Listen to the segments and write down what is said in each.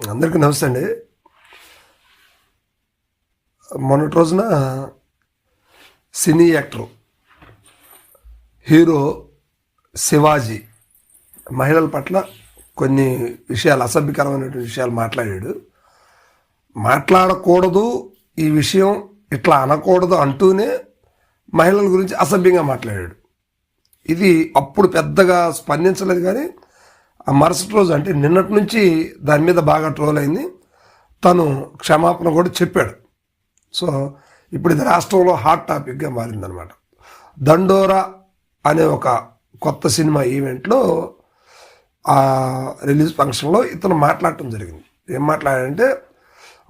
అందరికీ నమస్తే అండి. మొన్నటి రోజున సినీ యాక్టర్ హీరో శివాజీ మహిళల పట్ల కొన్ని విషయాలు అసభ్యకరమైనటువంటి విషయాలు మాట్లాడాడు. మాట్లాడకూడదు ఈ విషయం ఇట్లా అనకూడదు అంటూనే మహిళల గురించి అసభ్యంగా మాట్లాడాడు. ఇది అప్పుడు పెద్దగా స్పందించలేదు కానీ ఆ మరుసటి రోజు అంటే నిన్నటి నుంచి దాని మీద బాగా ట్రోల్ అయింది. తను క్షమాపణ కూడా చెప్పాడు. సో ఇప్పుడు ఇది రాష్ట్రంలో హాట్ టాపిక్గా మారిందనమాట దండోరా అనే ఒక కొత్త సినిమా ఈవెంట్లో ఆ రిలీజ్ ఫంక్షన్లో ఇతను మాట్లాడటం జరిగింది. ఏం మాట్లాడంటే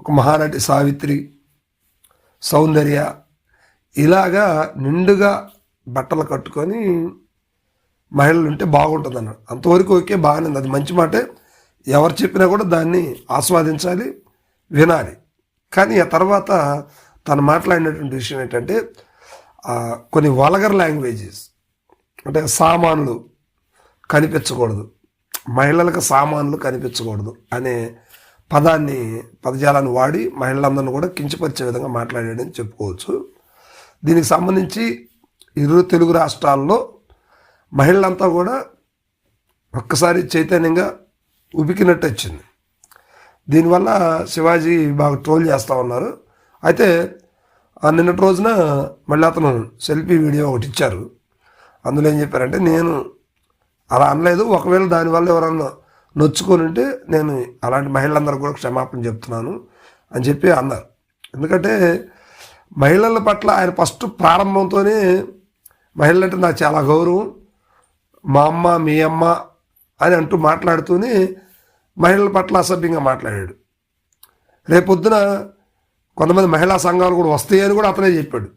ఒక మహానటి సావిత్రి సౌందర్య ఇలాగా నిండుగా బట్టలు కట్టుకొని మహిళలు ఉంటే బాగుంటుంది అన్నాడు అంతవరకు ఓకే బాగానే ఉంది. అది మంచి మాటే. ఎవరు చెప్పినా కూడా దాన్ని ఆస్వాదించాలి వినాలి. కానీ ఆ తర్వాత తను మాట్లాడినటువంటి విషయం ఏంటంటే కొన్ని వలగర్ లాంగ్వేజెస్ అంటే సామాన్లు కనిపించకూడదు. మహిళలకు సామాన్లు కనిపించకూడదు అనే పదాన్ని పదజాలాన్ని వాడి మహిళలందరినీ కూడా కించపరిచే విధంగా మాట్లాడాడని చెప్పుకోవచ్చు. దీనికి సంబంధించి ఇరు తెలుగు రాష్ట్రాల్లో మహిళలంతా కూడా ఒక్కసారి చైతన్యంగా ఉబికినట్టు వచ్చింది. దీనివల్ల శివాజీ బాగా ట్రోల్ చేస్తూ ఉన్నారు. అయితే ఆ నిన్నటి రోజున మళ్ళీ అతను సెల్ఫీ వీడియో ఒకటి ఇచ్చారు. అందులో ఏం చెప్పారంటే నేను అలా అనలేదు. ఒకవేళ దానివల్ల ఎవరన్నా నొచ్చుకొని ఉంటే నేను అలాంటి మహిళలందరూ కూడా క్షమాపణ చెప్తున్నాను అని చెప్పి అన్నారు. ఎందుకంటే మహిళల పట్ల ఆయన ఫస్ట్ ప్రారంభంతోనే మహిళలంటే నాకు చాలా గౌరవం. మా అమ్మ మీ అమ్మ అని అంటూ మాట్లాడుతూనే మహిళల పట్ల అసభ్యంగా మాట్లాడాడు. రేపొద్దున కొంతమంది మహిళా సంఘాలు కూడా వస్తాయని కూడా అతనే చెప్పాడు.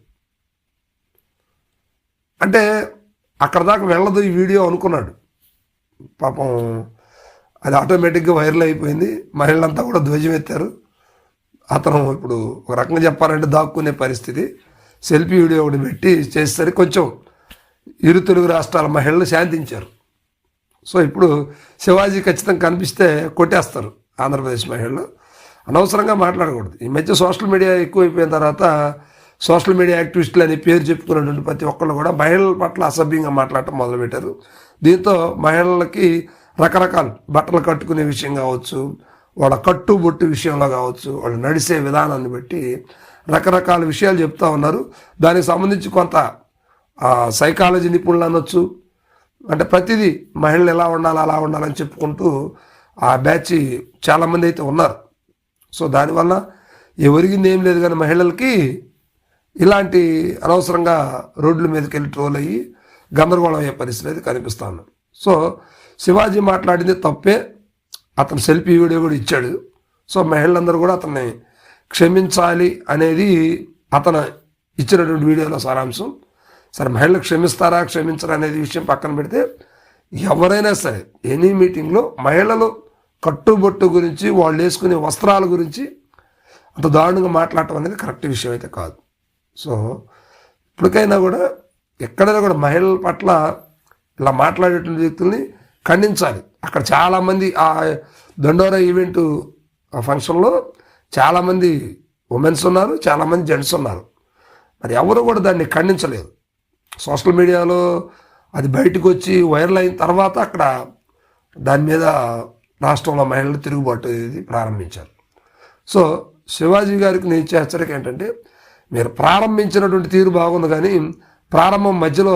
అంటే అక్కడ దాకా వెళ్ళదు ఈ వీడియో అనుకున్నాడు. పాపం అది ఆటోమేటిక్గా వైరల్ అయిపోయింది. మహిళలంతా కూడా ధ్వజం ఎత్తారు అతను ఇప్పుడు ఒక రకంగా చెప్పాలంటే దాక్కునే పరిస్థితి. సెల్ఫీ వీడియో ఒకటి పెట్టి చేసేసరికి కొంచెం ఇరు తెలుగు రాష్ట్రాల మహిళలు శాంతించారు. సో ఇప్పుడు శివాజీ ఖచ్చితంగా కనిపిస్తే కొట్టేస్తారు ఆంధ్రప్రదేశ్ మహిళలు. అనవసరంగా మాట్లాడకూడదు. ఈ మధ్య సోషల్ మీడియా ఎక్కువైపోయిన తర్వాత సోషల్ మీడియా యాక్టివిస్టులు అని పేరు చెప్పుకున్నటువంటి ప్రతి ఒక్కళ్ళు కూడా మహిళల పట్ల అసభ్యంగా మాట్లాడటం మొదలుపెట్టారు. దీంతో మహిళలకి రకరకాల బట్టలు కట్టుకునే విషయం కావచ్చు వాళ్ళ కట్టు బొట్టు విషయంలో కావచ్చు వాళ్ళు నడిసే విధానాన్ని బట్టి రకరకాల విషయాలు చెప్తా ఉన్నారు. దానికి సంబంధించి కొంత సైకాలజీ నిపుణులు అనొచ్చు. అంటే ప్రతిదీ మహిళలు ఎలా ఉండాలి అలా ఉండాలని చెప్పుకుంటూ ఆ బ్యాచ్ చాలామంది అయితే ఉన్నారు. సో దానివల్ల ఎవరిగింది ఏం లేదు కానీ మహిళలకి ఇలాంటి అనవసరంగా రోడ్ల మీదకి వెళ్ళి ట్రోల్ అయ్యి గందరగోళం అయ్యే పరిస్థితి అయితే కనిపిస్తాను సో శివాజీ మాట్లాడింది తప్పే. అతను సెల్ఫీ వీడియో కూడా ఇచ్చాడు. సో మహిళలందరూ కూడా అతన్ని క్షమించాలి అనేది అతను ఇచ్చినటువంటి వీడియోలో సారాంశం. సరే మహిళలు క్షమిస్తారా క్షమించరా అనేది విషయం పక్కన పెడితే ఎవరైనా సరే ఎనీ మీటింగ్లో మహిళలు కట్టుబొట్టు గురించి వాళ్ళు వేసుకునే వస్త్రాల గురించి అంత దారుణంగా మాట్లాడటం అనేది కరెక్ట్ విషయం అయితే కాదు. సో ఇప్పటికైనా కూడా ఎక్కడైనా కూడా మహిళల పట్ల ఇలా మాట్లాడేటువంటి వ్యక్తుల్ని ఖండించాలి. అక్కడ చాలామంది ఆ దండోరా ఈవెంట్ ఆ ఫంక్షన్లో చాలామంది ఉమెన్స్ ఉన్నారు చాలామంది జెంట్స్ ఉన్నారు. మరి ఎవరు కూడా దాన్ని ఖండించలేదు సోషల్ మీడియాలో అది బయటకు వచ్చి వైరల్ అయిన తర్వాత అక్కడ దాని మీద రాష్ట్రంలో మహిళలు తిరుగుబాటు అనేది ప్రారంభించారు. సో శివాజీ గారికి నేను ఇచ్చే హెచ్చరిక ఏంటంటే మీరు ప్రారంభించినటువంటి తీరు బాగుంది కానీ ప్రారంభం మధ్యలో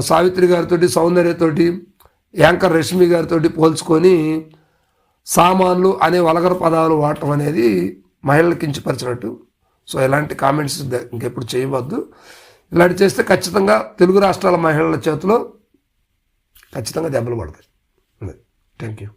సావిత్రి గారితో సౌందర్యతోటి యాంకర్ రష్మి గారితో పోల్చుకొని సామాన్లు అనే వలగర పదాలు వాడటం అనేది మహిళలు కించపరిచినట్టు. సో ఇలాంటి కామెంట్స్ ఇంకెప్పుడు చేయవద్దు. ఇలాంటి చేస్తే ఖచ్చితంగా తెలుగు రాష్ట్రాల మహిళల చేతిలో ఖచ్చితంగా దెబ్బలు పడతాయి. Thank you